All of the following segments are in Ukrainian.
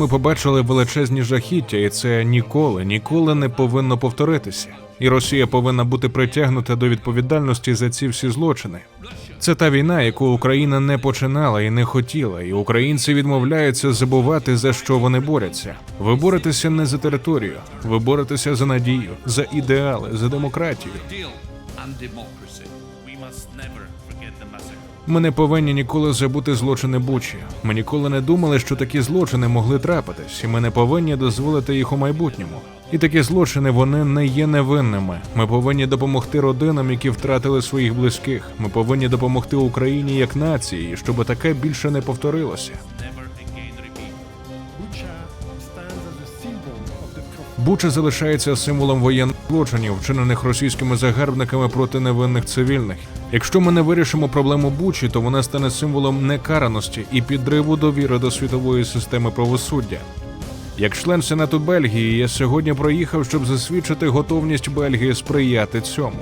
Ми побачили величезні жахіття, і це ніколи, ніколи не повинно повторитися. І Росія повинна бути притягнута до відповідальності за ці всі злочини. Це та війна, яку Україна не починала і не хотіла, і українці відмовляються забувати за що вони борються. Ви боретеся не за територію, ви боретеся за надію, за ідеали, за демократію. Ми не повинні ніколи забути злочини Бучі. Ми ніколи не думали, що такі злочини могли трапитись, і ми не повинні дозволити їх у майбутньому. І такі злочини вони не є невинними. Ми повинні допомогти родинам, які втратили своїх близьких. Ми повинні допомогти Україні як нації, щоб таке більше не повторилося. Буча залишається символом воєнних злочинів, вчинених російськими загарбниками проти невинних цивільних. Якщо ми не вирішимо проблему Бучі, то вона стане символом некараності і підриву довіри до світової системи правосуддя. Як член Сенату Бельгії, я сьогодні проїхав, щоб засвідчити готовність Бельгії сприяти цьому.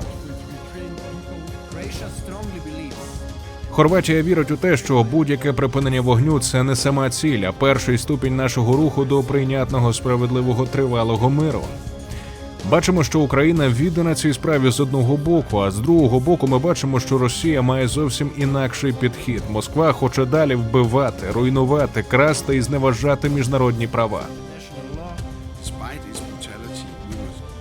Хорватія вірить у те, що будь-яке припинення вогню це не сама ціль, а перший ступінь нашого руху до прийнятного справедливого тривалого миру. Бачимо, що Україна віддана цій справі з одного боку, а з другого боку, ми бачимо, що Росія має зовсім інакший підхід. Москва хоче далі вбивати, руйнувати, красти і зневажати міжнародні права.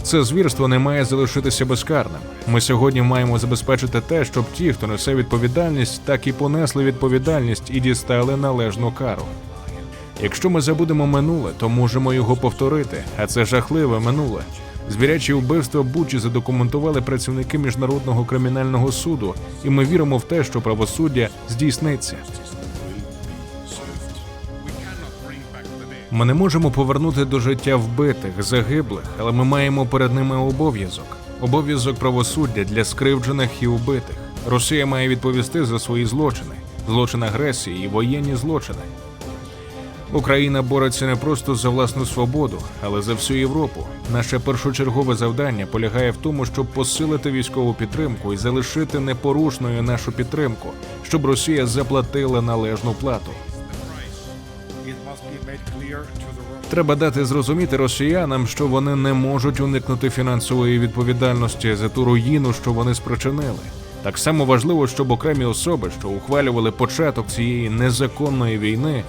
Це звірство не має залишитися безкарним. Ми сьогодні маємо забезпечити те, щоб ті, хто несе відповідальність, так і понесли відповідальність і дістали належну кару. Якщо ми забудемо минуле, то можемо його повторити, а це жахливе минуле. Звірячі вбивства Бучі задокументували працівники міжнародного кримінального суду, і ми віримо в те, що правосуддя здійсниться. Ми не можемо повернути до життя вбитих, загиблих, але ми маємо перед ними обов'язок. Обов'язок правосуддя для скривджених і убитих. Росія має відповісти за свої злочини, злочин агресії і воєнні злочини. Україна бореться не просто за власну свободу, але за всю Європу. Наше першочергове завдання полягає в тому, щоб посилити військову підтримку і залишити непорушною нашу підтримку, щоб Росія заплатила належну плату. Треба дати зрозуміти росіянам, що вони не можуть уникнути фінансової відповідальності за ту руїну, що вони спричинили. Так само важливо, щоб окремі особи, що ухвалювали початок цієї незаконної війни,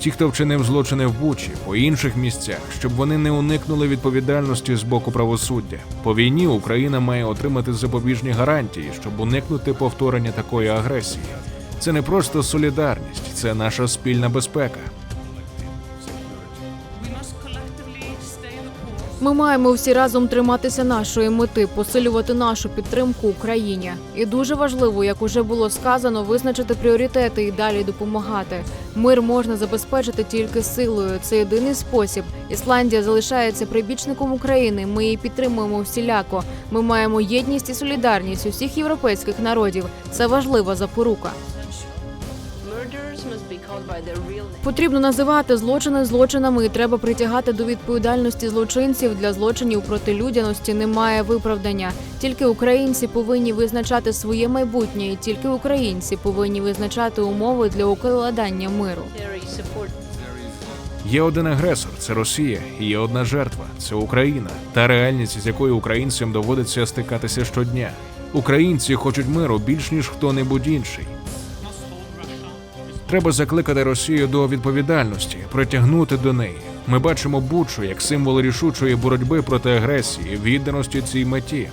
ті, хто вчинив злочини в Бучі, по інших місцях, щоб вони не уникнули відповідальності з боку правосуддя. По війні Україна має отримати запобіжні гарантії, щоб уникнути повторення такої агресії. Це не просто солідарність, це наша спільна безпека. Ми маємо всі разом триматися нашої мети, посилювати нашу підтримку Україні. І дуже важливо, як уже було сказано, визначити пріоритети і далі допомагати. Мир можна забезпечити тільки силою. Це єдиний спосіб. Ісландія залишається прибічником України. Ми її підтримуємо всіляко. Ми маємо єдність і солідарність усіх європейських народів. Це важлива запорука. Потрібно називати злочини злочинами і треба притягати до відповідальності злочинців для злочинів проти людяності. Немає виправдання. Тільки українці повинні визначати своє майбутнє, і тільки українці повинні визначати умови для укладання миру. Є один агресор це Росія, і є одна жертва це Україна, та реальність, з якою українцям доводиться стикатися щодня. Українці хочуть миру більш ніж хто-небудь інший. Треба закликати Росію до відповідальності, притягнути до неї. Ми бачимо Бучу як символ рішучої боротьби проти агресії, відданості цій меті.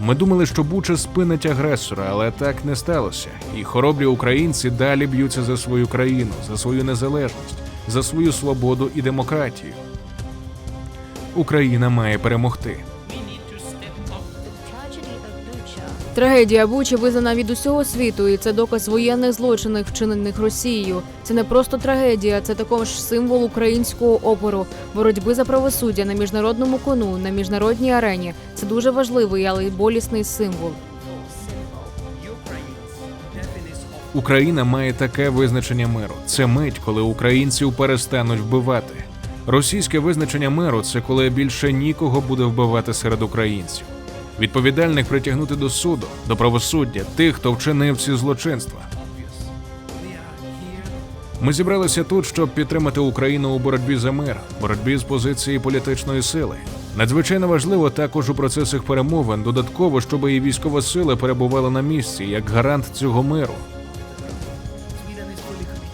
Ми думали, що Буча спинить агресора, але так не сталося. І хоробрі українці далі б'ються за свою країну, за свою незалежність, за свою свободу і демократію. Україна має перемогти. Трагедія Бучі визнана від усього світу, і це доказ воєнних злочинів, вчинених Росією. Це не просто трагедія, це також символ українського опору, боротьби за правосуддя на міжнародному кону, на міжнародній арені. Це дуже важливий, але й болісний символ. Україна має таке визначення миру. Це мить, коли українців перестануть вбивати. Російське визначення миру це коли більше нікого буде вбивати серед українців. Відповідальних притягнути до суду, до правосуддя тих, хто вчинив ці злочинства. Ми зібралися тут, щоб підтримати Україну у боротьбі за мир, боротьбі з позиції політичної сили. Надзвичайно важливо також у процесах перемовин додатково, щоб і військова сила перебувала на місці як гарант цього миру.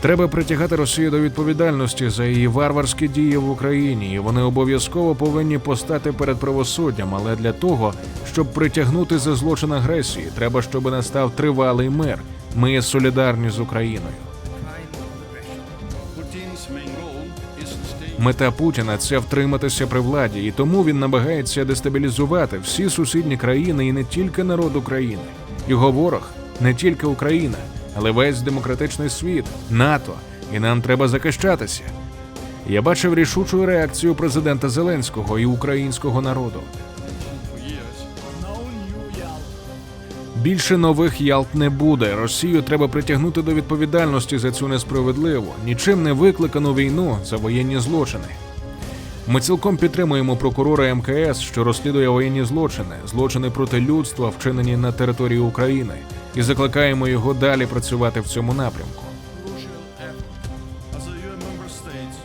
Треба притягати Росію до відповідальності за її варварські дії в Україні, і вони обов'язково повинні постати перед правосуддям. Але для того, щоб притягнути за злочин агресії, треба, щоб настав тривалий мир. Ми солідарні з Україною. Мета Путіна це втриматися при владі, і тому він намагається дестабілізувати всі сусідні країни і не тільки народ України. Його ворог не тільки Україна, але весь демократичний світ, НАТО, і нам треба захищатися. Я бачив рішучу реакцію президента Зеленського і українського народу. Більше нових Ялт не буде. Росію треба притягнути до відповідальності за цю несправедливу, нічим не викликану війну за воєнні злочини. Ми цілком підтримуємо прокурора МКС, що розслідує воєнні злочини, злочини проти людства, вчинені на території України, і закликаємо його далі працювати в цьому напрямку.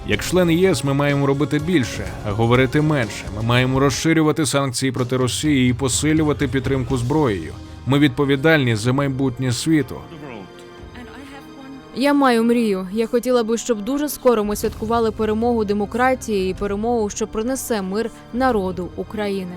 Як член ЄС, ми маємо робити більше, а говорити менше. Ми маємо розширювати санкції проти Росії і посилювати підтримку зброєю. Ми відповідальні за майбутнє світу. Я маю мрію. Я хотіла би, щоб дуже скоро ми святкували перемогу демократії і перемогу, що принесе мир народу України.